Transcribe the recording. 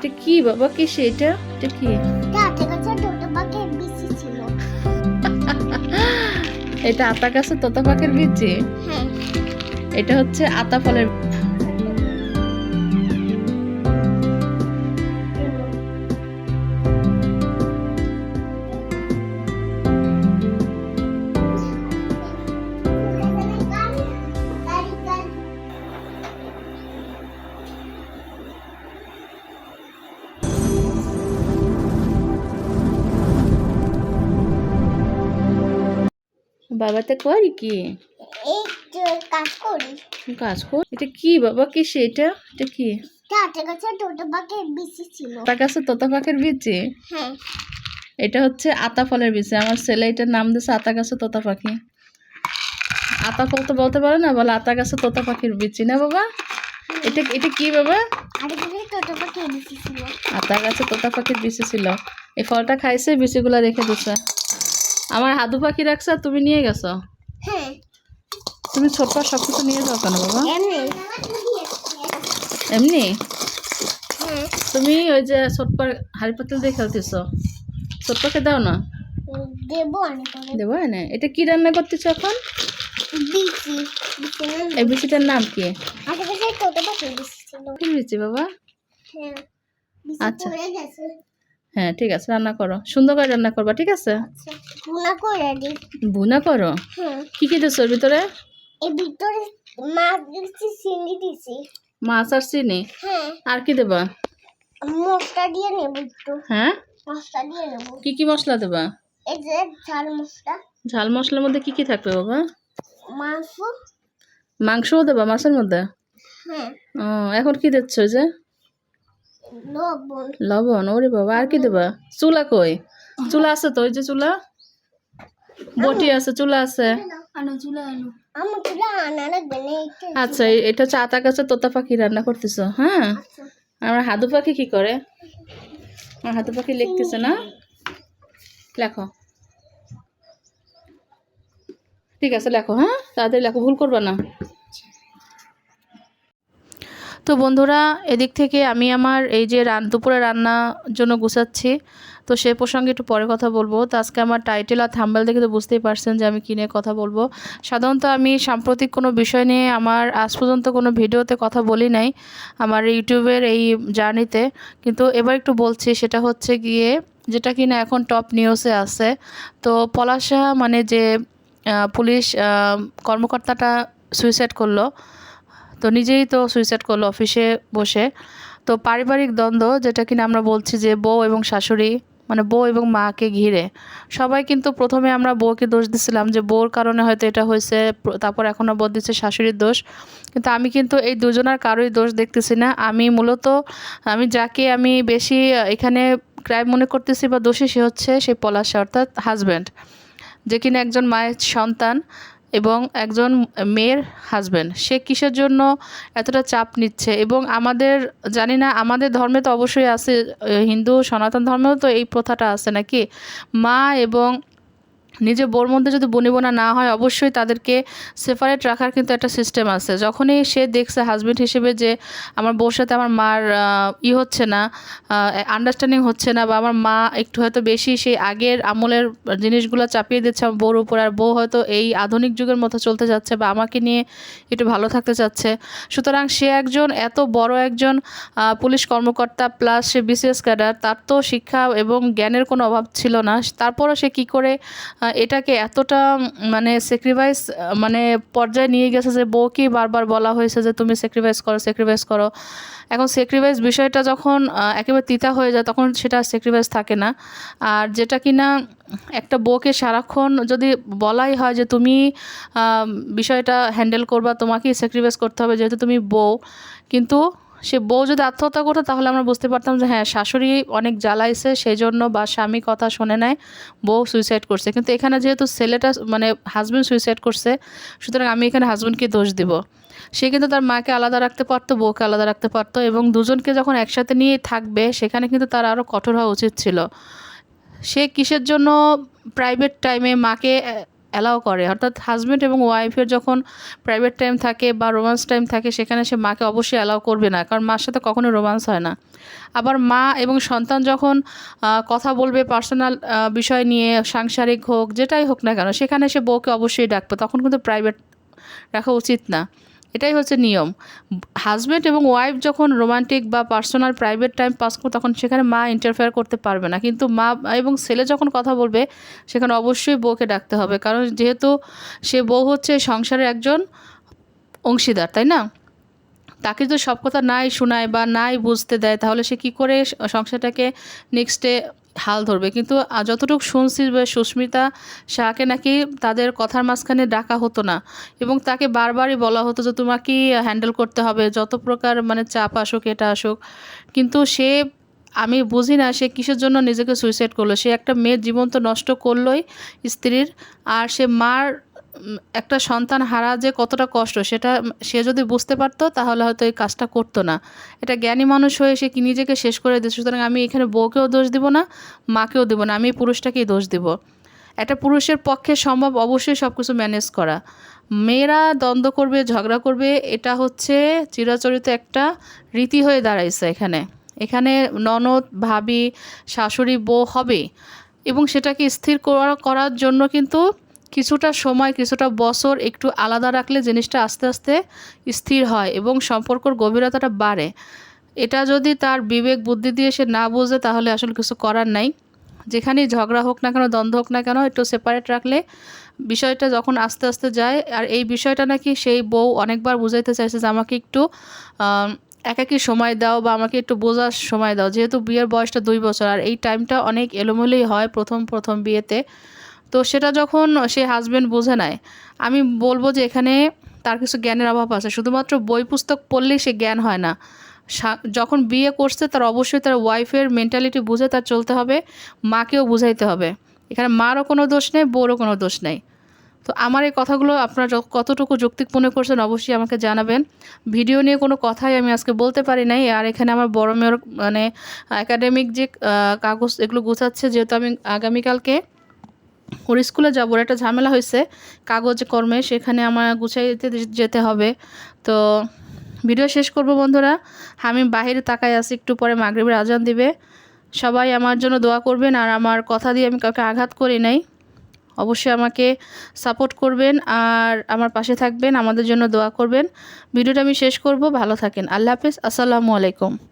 এটা কি বাবা? কি সেটা এটা? কি? এটা আতা গাছে তোতা পাখির বীজে হ্যাঁ। এটা হচ্ছে আতা ফলের বাবাতে করি কি? কাজ করি। কাজ কর? এটা কি বাবা কি সেটা এটা কি? তোতা পাখির বীজে হ্যাঁ। এটা হচ্ছে আতা ফলের বীজ আমার ছেলে এটার নাম দিয়েছে আতা গাছে তোতা পাখি। আতা ফল তো বলতে পারে না বলে আতা গাছে তোতা পাখির বীজ না বাবা? এটা এটা কি বাবা? আতা গাছে তোতা পাখির বিচি ছিল। এই ফলটা খাইছে বিচিগুলা রেখে দিছে। আমার হাদু পাখি রাখছে তুমি নিয়ে গেছো? হ্যাঁ। তুমি ছোট্ট সব কিছু নিয়ে যাও কেন বাবা? এমনি। হ্যাঁ। তুমি ওই যে ছোট্ট হাড়ি পাতিল দিয়ে খেলতেছ। ছোট্টকে দাও না। দেবো না এটা কি রান্না করতেছ এখন? এই বিচিটার নাম কি? বিচি বাবা? হ্যাঁ। আচ্ছা। হ্যাঁ ঠিক আছে রান্না করো। সুন্দর করে রান্না করবা ঠিক আছে? আচ্ছা করে ভুনা করো? হ্যাঁ। কি কি ওর ভিতরে? ভিতরে মাছ দিচ্ছি চিংড়ি দিছি। মাছ আর চিনি? হ্যাঁ। আর কি দেবা? মশলা দিয়ে নেব একটু। হ্যাঁ? মশলা দিয়ে নেব। কি কি মশলা দেবা? এই যে ঝাল মশলা। ঝাল মশলার মধ্যে কি কি থাকবে বাবা? মাংস। মাংসও দেবা মাছের মধ্যে? হ্যাঁ। ও এখন কি দিচ্ছ যে? লবণ। ওরে বাবা আর কি দেবা? চুলা কই? চুলা আছে তো ওই যে চুলা? বটি আছে চুলা আছে। আচ্ছা এটা হচ্ছে আতা গাছে তোতা পাখি রান্না করতেছো হ্যাঁ? আচ্ছা। আমার হাদু পাখি কি করে? আমার হাদু পাখি লিখতেছে না? লেখো। ঠিক আছে লেখো হ্যাঁ? তাড়াতাড়ি লেখো ভুল করবা না। তো বন্ধুরা, এদিক থেকে আমি আমার এই যে রান, দুপুরে রান্নার জন্য গুছাচ্ছি। তো সে প্রসঙ্গে একটু পরে কথা বলব। তো আজকে আমার টাইটেল আর থাম্বেল দেখে তো বুঝতেই পারছেন যে আমি কী নিয়ে কথা বলব। সাধারণত আমি সাম্প্রতিক কোনো বিষয় নিয়ে আমার আজ পর্যন্ত কোনো ভিডিওতে কথা বলি নাই, আমার ইউটিউবের এই জার্নিতে। কিন্তু এবার একটু বলছি, সেটা হচ্ছে গিয়ে যেটা কিনা এখন টপ নিউজে আছে। তো পলাশা মানে যে পুলিশ কর্মকর্তাটা সুইসাইড করল। তো নিজেই তো সুইসাইড করল অফিসে বসে। তো পারিবারিক দ্বন্দ্ব, যেটা কিনা আমরা বলছি যে বউ এবং শাশুড়ি মানে বউ এবং মাকে ঘিরে। সবাই কিন্তু প্রথমে আমরা বউকে দোষ দিছিলাম যে বউর কারণে হয়তো এটা হয়েছে, তারপর এখন আবার দিচ্ছে শাশুড়ির দোষ। কিন্তু আমি কিন্তু এই দুজনার কারোই দোষ দেখতেছি না। আমি মূলত, আমি যাকে আমি বেশি এখানে ক্রাইম মনে করতেছি বা দোষী, সে হচ্ছে সেই পলাশা অর্থাৎ হাজব্যান্ড যে কিনা একজন মায়ের সন্তান। এবং একজন মেয়ের হাজব্যান্ড সে কিসের জন্য এতটা চাপ নিচ্ছে? এবং আমাদের, জানি না, আমাদের ধর্মে তো অবশ্যই আছে হিন্দু, সনাতন ধর্মেও তো এই প্রথাটা আছে নাকি? মা এবং নিজের বোর মধ্যে যদি বনিবনা না হয়, অবশ্যই তাদেরকে সেপারেট রাখার কিন্তু একটা সিস্টেম আছে। যখনই সে দেখছে হাজব্যান্ড হিসেবে যে আমার বউর সাথে আমার মার ই হচ্ছে না আন্ডারস্ট্যান্ডিং হচ্ছে না বা আমার মা একটু হয়তো বেশি সেই আগের আমলের জিনিসগুলো চাপিয়ে দিচ্ছে আমার বউর উপর, আর বউ হয়তো এই আধুনিক যুগের মতো চলতে যাচ্ছে বা আমাকে নিয়ে একটু ভালো থাকতে চাচ্ছে। সুতরাং সে একজন, এত বড় একজন পুলিশ কর্মকর্তা প্লাস সে বিসিএস ক্যাডার তার তো শিক্ষা এবং জ্ঞানের কোনো অভাব ছিল না। তারপরও সে কি করে এটাকে এতটা মানে স্যাক্রিফাইস মানে পর্যায়ে নিয়ে গেছে যে বউকেই বারবার বলা হয়েছে যে তুমি স্যাক্রিফাইস করো স্যাক্রিফাইস করো। এখন স্যাক্রিফাইস বিষয়টা যখন একেবারে তিতা হয়ে যায় তখন সেটা স্যাক্রিফাইস থাকে না। আর যেটা কি না একটা বউকে সারাক্ষণ যদি বলাই হয় যে তুমি বিষয়টা হ্যান্ডেল করবা, তোমাকেই স্যাক্রিফাইস করতে হবে যেহেতু তুমি বউ। কিন্তু সে বউ যদি আত্মহত্যা করতো, তাহলে আমরা বুঝতে পারতাম যে হ্যাঁ শাশুড়ি অনেক জ্বালাইছে সেই জন্য বা স্বামী কথা শোনে নাই, বউ সুইসাইড করছে। কিন্তু এখানে যেহেতু ছেলেটা মানে হাজব্যান্ড সুইসাইড করছে, সুতরাং আমি এখানে হাজব্যান্ডকে দোষ দিব। সে কিন্তু তার মাকে আলাদা রাখতে পারতো, বউকে আলাদা রাখতে পারতো এবং দুজনকে যখন একসাথে নিয়ে থাকবে, সেখানে কিন্তু তার আরও কঠোর হওয়া উচিত ছিল। সে কিসের জন্য প্রাইভেট টাইমে মাকে অ্যালাউ করে। অর্থাৎ হাজব্যান্ড এবং ওয়াইফের যখন প্রাইভেট টাইম থাকে বা রোমান্স টাইম থাকে, সেখানে সে মাকে অবশ্যই অ্যালাউ করবে না। কারণ মার সাথে কখনো রোমান্স হয় না। আবার মা এবং সন্তান যখন কথা বলবে পার্সোনাল বিষয় নিয়ে, সাংসারিক হোক, যেটাই হোক না কেন, সেখানে সে বউকে অবশ্যই ডাকবে। তখন কিন্তু প্রাইভেট রাখা উচিত না। এটাই হচ্ছে নিয়ম। হাজব্যান্ড এবং ওয়াইফ যখন রোমান্টিক বা পার্সোনাল প্রাইভেট টাইম পাস করবে, তখন সেখানে মা ইন্টারফেয়ার করতে পারবে না। কিন্তু মা এবং ছেলে যখন কথা বলবে, সেখানে অবশ্যই বউকে ডাকতে হবে। কারণ যেহেতু সে বউ হচ্ছে সংসারের একজন অংশীদার, তাই না? তাকে যদি সব কথা নাই শোনায় বা নাই বুঝতে দেয়, তাহলে সে কি করে সংসারটাকে নেক্সটে হাল ধরবে। কিন্তু যতটুকু শুনছি সুস্মিতা শাহকে নাকি তাদের কথার মাঝখানে ডাকা হতো না এবং তাকে বারবারই বলা হতো যে তোমাকে হ্যান্ডেল করতে হবে? যত প্রকার মানে চাপ আসুক, এটা আসুক। কিন্তু সে, আমি বুঝি না, সে কিসের জন্য নিজেকে সুইসাইড করল? সে একটা মেয়ের জীবন তো নষ্ট করলোই স্ত্রীর। আর সে মার একটা সন্তান হারা যে কতটা কষ্ট, সেটা সে যদি বুঝতে পারতো, তাহলে হয়তো এই কাজটা করতো না। এটা জ্ঞানী মানুষ হয়ে সে কি নিজেকে শেষ করে দিচ্ছে সুতরাং আমি এখানে বউকেও দোষ দিব না, মাকেও দিব না, আমি পুরুষটাকেই দোষ দিব। একটা পুরুষের পক্ষে সম্ভব অবশ্যই সব কিছু ম্যানেজ করা। মেয়েরা দ্বন্দ্ব করবে, ঝগড়া করবে, এটা হচ্ছে চিরাচরিত একটা রীতি হয়ে দাঁড়াইছে এখানে। এখানে ননদ, ভাবি, শাশুড়ি, বউ হবে এবং সেটাকে স্থির করা, করার জন্য কিন্তু কিছুটা সময়, কিছুটা বছর একটু আলাদা রাখলে জিনিসটা আস্তে আস্তে স্থির হয় এবং সম্পর্কর গভীরতাটা বাড়ে। এটা যদি তার বিবেক, বুদ্ধি দিয়ে সে না বোঝে, তাহলে আসলে কিছু করার নাই। যেখানেই ঝগড়া হোক না কেন, দ্বন্দ্ব হোক না কেন, একটু সেপারেট রাখলে বিষয়টা যখন আস্তে আস্তে যায়, আর এই বিষয়টা নাকি সেই বউ অনেকবার বুঝাইতে চাইছে যে আমাকে একটু একাকী সময় দাও বা আমাকে একটু বোঝার সময় দাও। যেহেতু বিয়ের বয়সটা দুই বছর, আর এই টাইমটা অনেক এলোমেলোই হয় প্রথম প্রথম বিয়েতে। তো সেটা যখন সে হাজবেন্ড বুঝে নেয় আমি বলব যে এখানে তার কিছু জ্ঞানের অভাব আছে। শুধুমাত্র বই পুস্তক পড়লেই সে জ্ঞান হয় না। যখন বিয়ে করছে তার অবশ্যই তার ওয়াইফের মেন্টালিটি বুঝে তার চলতে হবে, মাকেও বুঝাইতে হবে। এখানে মারও কোনো দোষ নেই, বউরও কোনো দোষ নেই। তো আমার এই কথাগুলো আপনারা কতটুকু যৌক্তিক মনে করছেন অবশ্যই আমাকে জানাবেন। ভিডিও নিয়ে কোনো কথাই আমি আজকে বলতে পারি নাই। আর এখানে আমার বড় মেয়ের মানে একাডেমিক যে কাগজ এগুলো গুছাচ্ছে, যেহেতু আমি আগামীকালকে ওর স্কুলে যাব একটা ঝামেলা হয়েছে, কাগজ, কর্মে, সেখানে আমার গুছাইতে যেতে হবে। তো ভিডিও শেষ করব বন্ধুরা। আমি বাইরে তাকায় আছি, একটু পরে মাগরিবের আজান দিবে। সবাই আমার জন্য দোয়া করবেন, আর আমার কথা দিয়ে আমি কাউকে আঘাত করি নাই। অবশ্যই আমাকে সাপোর্ট করবেন, আর আমার পাশে থাকবেন, আমাদের জন্য দোয়া করবেন। ভিডিওটা আমি শেষ করব, ভালো থাকেন। আল্লাহ হাফিজ, আসসালামু আলাইকুম।